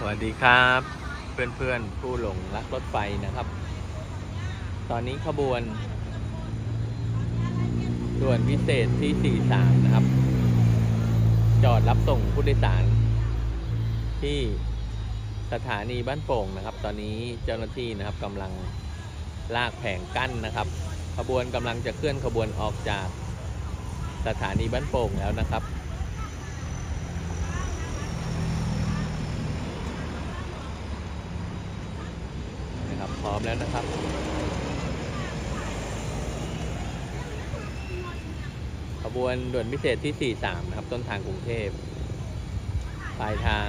สวัสดีครับ เพื่อนๆ ผู้หลงรักรถไฟนะครับ ตอนนี้ขบวนด่วนพิเศษที่ 43 นะครับ จอดรับส่งผู้โดยสาร ที่สถานีบ้านโป่งนะครับ ตอนนี้เจ้าหน้าที่นะครับกำลังลากแผงกั้นนะครับ ขบวนกำลังจะเคลื่อนขบวนออกจากสถานีบ้านโป่งแล้วนะครับ นะครับ พร้อมแล้วนะครับ ขบวนด่วนพิเศษที่ 43 นะครับ ต้นทางกรุงเทพ ปลายทาง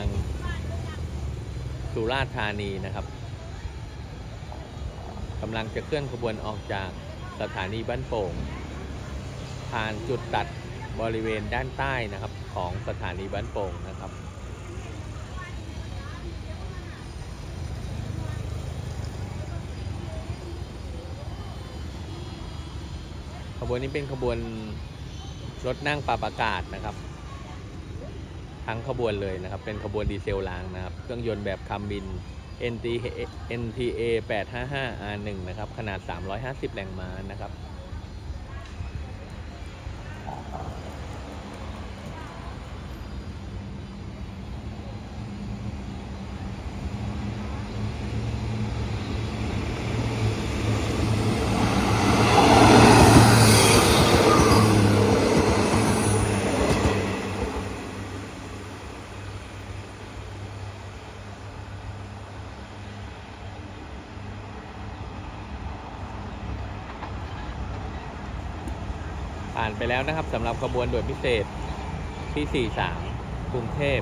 สุราษฎร์ธานีนะครับกำลังจะเคลื่อนขบวนออกจากสถานีบ้านโป่ง ผ่านจุดตัดบริเวณด้านใต้นะครับ ของสถานีบ้านโป่งนะครับ ขบวนนี้เป็นขบวนรถนั่งปรับอากาศนะครับ ทั้งขบวนเลยนะครับ เป็นขบวนดีเซลรางนะครับ เครื่องยนต์แบบคัมบิน NTA NTA 855 R1 นะครับ ขนาด 350 แรงม้านะครับ ผ่านไปแล้วนะครับสำหรับขบวนด่วนพิเศษที่ 43 กรุงเทพ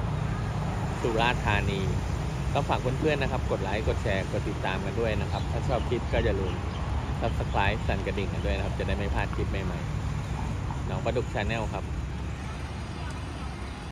สุราษฎร์ธานีก็ฝากเพื่อนๆนะครับ กดไลค์ กดแชร์ กดติดตามกันด้วยนะครับ ถ้าชอบคลิปก็อย่าลืม subscribe สั่นกระดิ่งกันด้วยนะครับ จะได้ไม่พลาดคลิปใหม่ๆ น้องประดุกชาแนลครับ